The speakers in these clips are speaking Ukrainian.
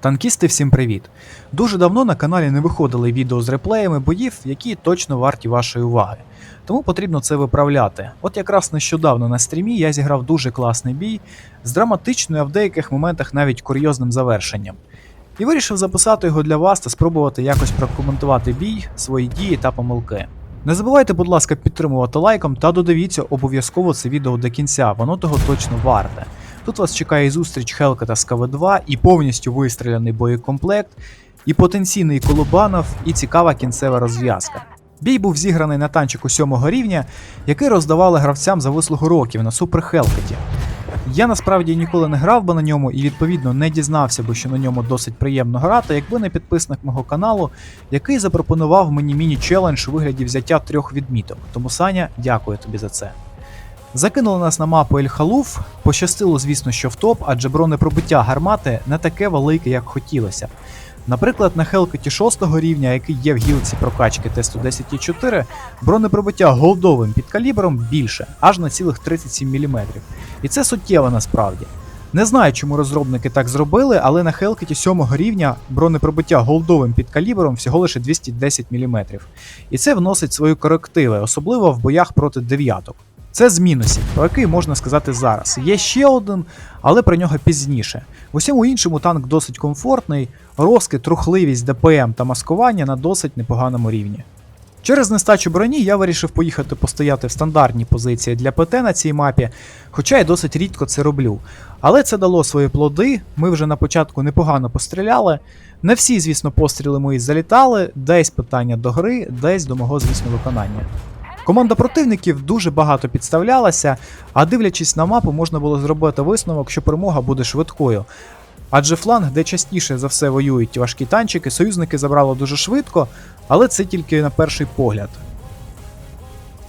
Танкісти, всім привіт! Дуже давно на каналі не виходили відео з реплеями боїв, які точно варті вашої уваги. Тому потрібно це виправляти. От якраз нещодавно на стрімі я зіграв дуже класний бій з драматичною, а в деяких моментах навіть курйозним завершенням. І вирішив записати його для вас та спробувати якось прокоментувати бій, свої дії та помилки. Не забувайте, будь ласка, підтримувати лайком та додивіться обов'язково це відео до кінця, воно того точно варте. Тут вас чекає зустріч Хелкета з КВ2, і повністю вистріляний боєкомплект, і потенційний колобанов, і цікава кінцева розв'язка. Бій був зіграний на танчику 7 рівня, який роздавали гравцям за вислугу років на Супер Хелкеті. Я насправді ніколи не грав би на ньому і відповідно не дізнався би, що на ньому досить приємно грати, якби не підписник мого каналу, який запропонував мені міні-челендж у вигляді взяття трьох відміток. Тому Саня, дякую тобі за це. Закинули нас на мапу Ель-Халуф. Пощастило, звісно, що в топ, адже бронепробиття гармати не таке велике, як хотілося. Наприклад, на Хелкеті 6 рівня, який є в гілці прокачки Т-110І4, бронепробиття голдовим підкалібром більше, аж на цілих 37 мм. І це суттєво насправді. Не знаю, чому розробники так зробили, але на Хелкеті 7 рівня бронепробиття голдовим підкалібром всього лише 210 мм. І це вносить свої корективи, особливо в боях проти дев'яток. Це з мінусів, про який можна сказати зараз. Є ще один, але про нього пізніше. В усьому іншому танк досить комфортний, розкид, трухливість, ДПМ та маскування на досить непоганому рівні. Через нестачу броні я вирішив поїхати постояти в стандартній позиції для ПТ на цій мапі, хоча й досить рідко це роблю. Але це дало свої плоди, ми вже на початку непогано постріляли. Не всі, звісно, постріли мої залітали, десь питання до гри, десь до мого, звісно, виконання. Команда противників дуже багато підставлялася, а дивлячись на мапу, можна було зробити висновок, що перемога буде швидкою. Адже фланг, де частіше за все воюють важкі танчики, союзники забрали дуже швидко, але це тільки на перший погляд.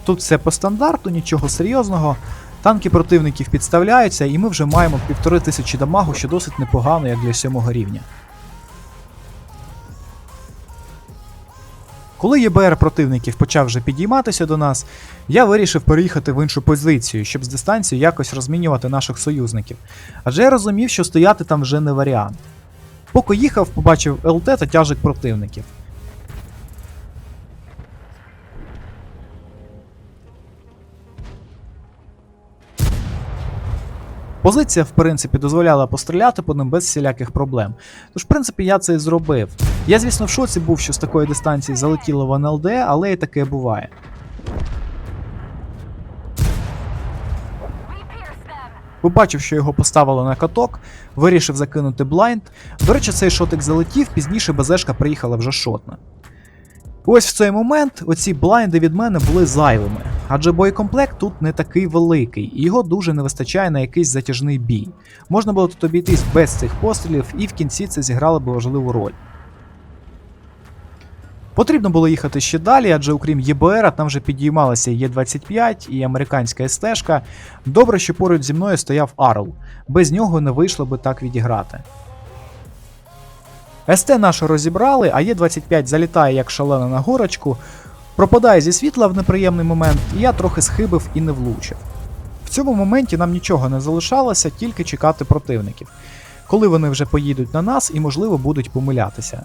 Тут все по стандарту, нічого серйозного. Танки противників підставляються, і ми вже маємо півтори тисячі дамагу, що досить непогано, як для сьомого рівня. Коли ЄБР противників почав вже підійматися до нас, я вирішив переїхати в іншу позицію, щоб з дистанції якось розмінювати наших союзників. Адже я розумів, що стояти там вже не варіант. Поки їхав, побачив ЛТ та тяжик противників. Позиція, в принципі, дозволяла постріляти по ним без всіляких проблем. Тож, в принципі, я це і зробив. Я, звісно, в шоці був, що з такої дистанції залетіло в НЛД, але і таке буває. Побачив, що його поставили на каток, вирішив закинути блайнд. До речі, цей шотик залетів, пізніше БЗшка приїхала вже шотна. Ось в цей момент оці блайнди від мене були зайвими, адже боєкомплект тут не такий великий, і його дуже не вистачає на якийсь затяжний бій. Можна було тут обійтись без цих пострілів, і в кінці це зіграло би важливу роль. Потрібно було їхати ще далі, адже окрім ЄБР, там вже підіймалася Є25 і американська СТ-шка. Добре, що поруч зі мною стояв Арл. Без нього не вийшло би так відіграти. СТ нашу розібрали, а Є25 залітає як шалена на горочку, пропадає зі світла в неприємний момент, і я трохи схибив і не влучив. В цьому моменті нам нічого не залишалося, тільки чекати противників, коли вони вже поїдуть на нас і, можливо, будуть помилятися.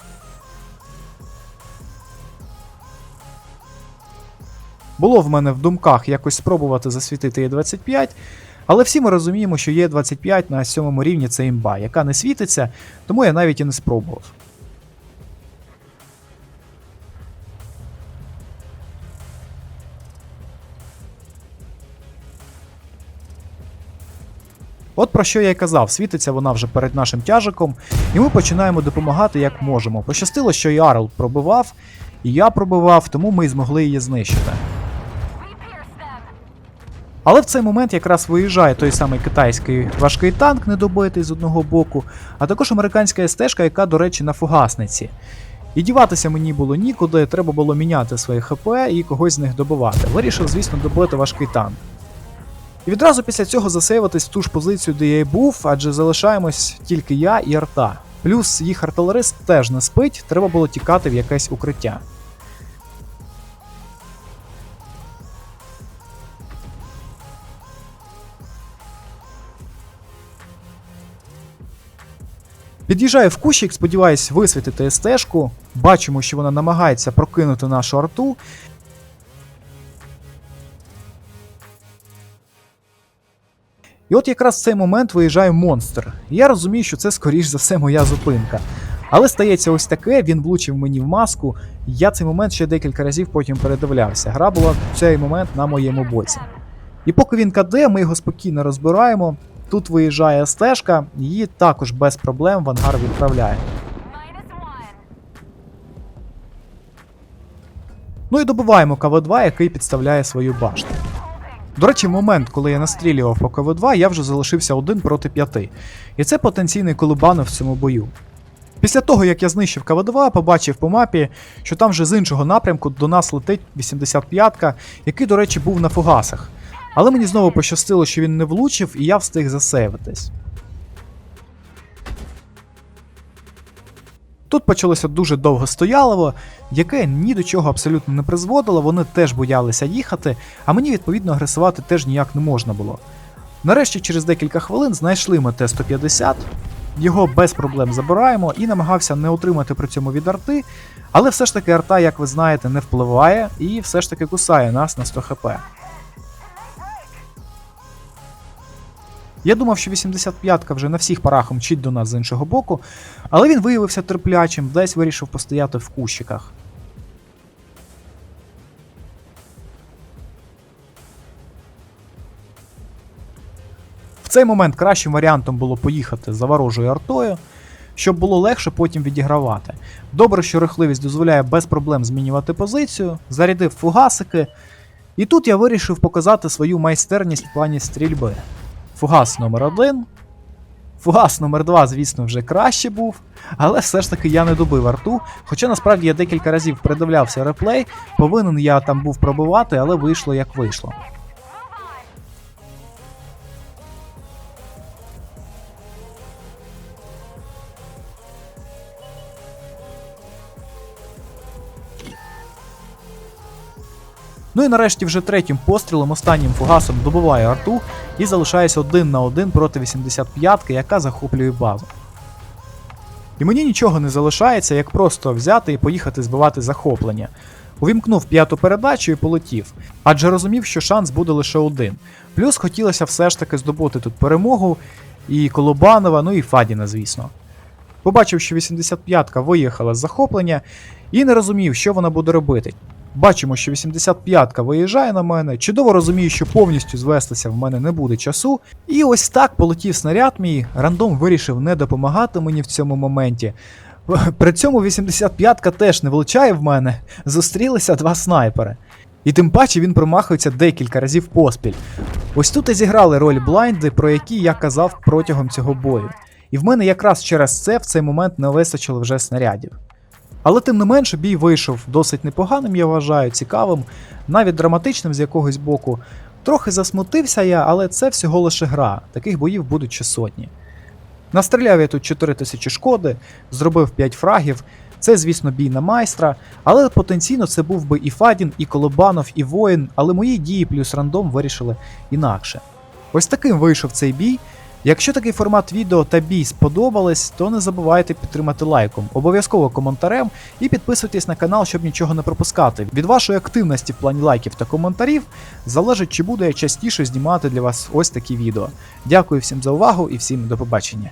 Було в мене в думках якось спробувати засвітити Є25, але всі ми розуміємо, що Є25 на сьомому рівні це імба, яка не світиться, тому я навіть і не спробував. От про що я й казав, світиться вона вже перед нашим тяжиком, і ми починаємо допомагати як можемо. Пощастило, що і Арл пробивав, і я пробивав, тому ми змогли її знищити. Але в цей момент якраз виїжджає той самий китайський важкий танк, недобитий з одного боку, а також американська СТ, яка, до речі, на фугасниці. І діватися мені було нікуди, треба було міняти своє ХП і когось з них добивати. Вирішив, звісно, добити важкий танк. І відразу після цього засейватись в ту ж позицію, де я і був, адже залишаємось тільки я і арта. Плюс їх артилерист теж не спить, треба було тікати в якесь укриття. Під'їжджаю в кущик, сподіваюсь висвітити стежку. Бачимо, що вона намагається прокинути нашу арту. І от якраз в цей момент виїжджає монстр. Я розумію, що це скоріш за все моя зупинка. Але стається ось таке, він влучив мені в маску. Я цей момент ще декілька разів потім передивлявся. Гра була в цей момент на моєму боці. І поки він каде, ми його спокійно розбираємо. Тут виїжджає стежка, її також без проблем в ангар відправляє. Ну і добиваємо КВ-2, який підставляє свою башту. До речі, момент, коли я настрілював по КВ-2, я вже залишився один проти п'яти. І це потенційний колубанов в цьому бою. Після того, як я знищив КВ-2, побачив по мапі, що там вже з іншого напрямку до нас летить 85-ка, який, до речі, був на фугасах. Але мені знову пощастило, що він не влучив, і я встиг засейвитись. Тут почалося дуже довго стоялово, яке ні до чого абсолютно не призводило, вони теж боялися їхати, а мені відповідно агресувати теж ніяк не можна було. Нарешті, через декілька хвилин знайшли ми Т-150, його без проблем забираємо і намагався не отримати при цьому від арти, але все ж таки арта, як ви знаєте, не впливає і все ж таки кусає нас на 100 хп. Я думав, що 85-ка вже на всіх парах мчить до нас з іншого боку, але він виявився терплячим, десь вирішив постояти в кущиках. В цей момент кращим варіантом було поїхати за ворожою артою, щоб було легше потім відігравати. Добре, що рухливість дозволяє без проблем змінювати позицію, зарядив фугасики, і тут я вирішив показати свою майстерність в плані стрільби. Фугас номер 1 Фугас номер 2 звісно, вже краще був, але все ж таки я не добив арту. Хоча насправді я декілька разів придивлявся реплей, повинен я там був пробивати, але вийшло як вийшло. Ну і нарешті вже третім пострілом, останнім фугасом добиває арту і залишаюся один на один проти 85-ки, яка захоплює базу. І мені нічого не залишається, як просто взяти і поїхати збивати захоплення. Увімкнув п'яту передачу і полетів, адже розумів, що шанс буде лише один. Плюс хотілося все ж таки здобути тут перемогу і Колобанова, ну і Фадіна, звісно. Побачив, що 85-ка виїхала з захоплення і не розумів, що вона буде робити. Бачимо, що 85-ка виїжджає на мене. Чудово розумію, що повністю звестися в мене не буде часу. І ось так полетів снаряд мій. Рандом вирішив не допомагати мені в цьому моменті. При цьому 85-ка теж не влучає в мене. Зустрілися два снайпери. І тим паче він промахується декілька разів поспіль. Ось тут і зіграли роль блайнди, про які я казав протягом цього бою. І в мене якраз через це в цей момент не вистачило вже снарядів. Але тим не менше бій вийшов досить непоганим, я вважаю, цікавим, навіть драматичним з якогось боку. Трохи засмутився я, але це всього лише гра, таких боїв будуть ще сотні. Настріляв я тут 4000 шкоди, зробив 5 фрагів. Це, звісно, бій на майстра, але потенційно це був би і Фадін, і Колобанов, і воїн, але мої дії плюс рандом вирішили інакше. Ось таким вийшов цей бій. Якщо такий формат відео та бій сподобались, то не забувайте підтримати лайком, обов'язково коментарем і підписуйтесь на канал, щоб нічого не пропускати. Від вашої активності в плані лайків та коментарів залежить, чи буду я частіше знімати для вас ось такі відео. Дякую всім за увагу і всім до побачення.